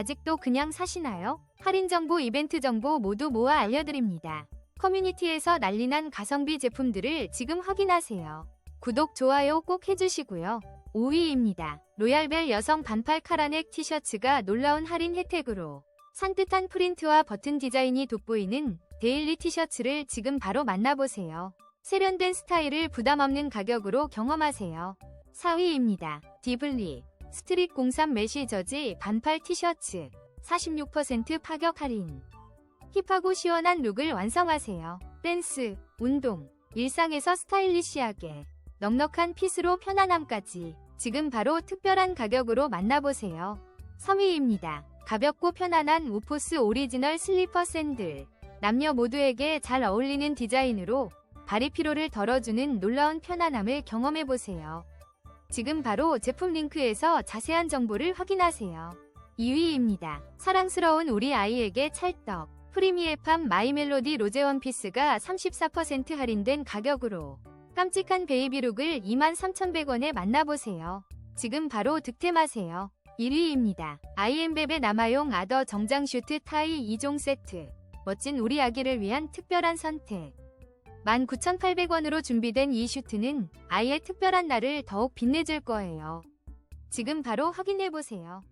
아직도 그냥 사시나요? 할인 정보, 이벤트 정보 모두 모아 알려드립니다. 커뮤니티에서 난리난 가성비 제품들을 지금 확인하세요. 구독, 좋아요 꼭 해주시고요. 5위입니다. 로얄벨 여성 반팔 카라넥 티셔츠가 놀라운 할인 혜택으로 산뜻한 프린트와 버튼 디자인이 돋보이는 데일리 티셔츠를 지금 바로 만나보세요. 세련된 스타일을 부담 없는 가격으로 경험하세요. 4위입니다. 디블리 스트릿 03 메시 저지 반팔 티셔츠 46% 파격 할인 힙하고 시원한 룩을 완성하세요. 댄스, 운동, 일상에서 스타일리시하게 넉넉한 핏으로 편안함까지 지금 바로 특별한 가격으로 만나보세요. 3위입니다. 가볍고 편안한 우포스 오리지널 슬리퍼 샌들 남녀 모두에게 잘 어울리는 디자인으로 발이 피로를 덜어주는 놀라운 편안함을 경험해보세요. 지금 바로 제품 링크에서 자세한 정보를 확인하세요. 2위입니다. 사랑스러운 우리 아이에게 찰떡. 프리미에팜 마이멜로디 로제 원피스가 34% 할인된 가격으로 깜찍한 베이비룩을 23,100원에 만나보세요. 지금 바로 득템하세요. 1위입니다. 아이엠베베 남아용 아더 정장 슈트 타이 2종 세트. 멋진 우리 아기를 위한 특별한 선택. 19,800원으로 준비된 이 슈트는 아이의 특별한 날을 더욱 빛내줄 거예요. 지금 바로 확인해보세요.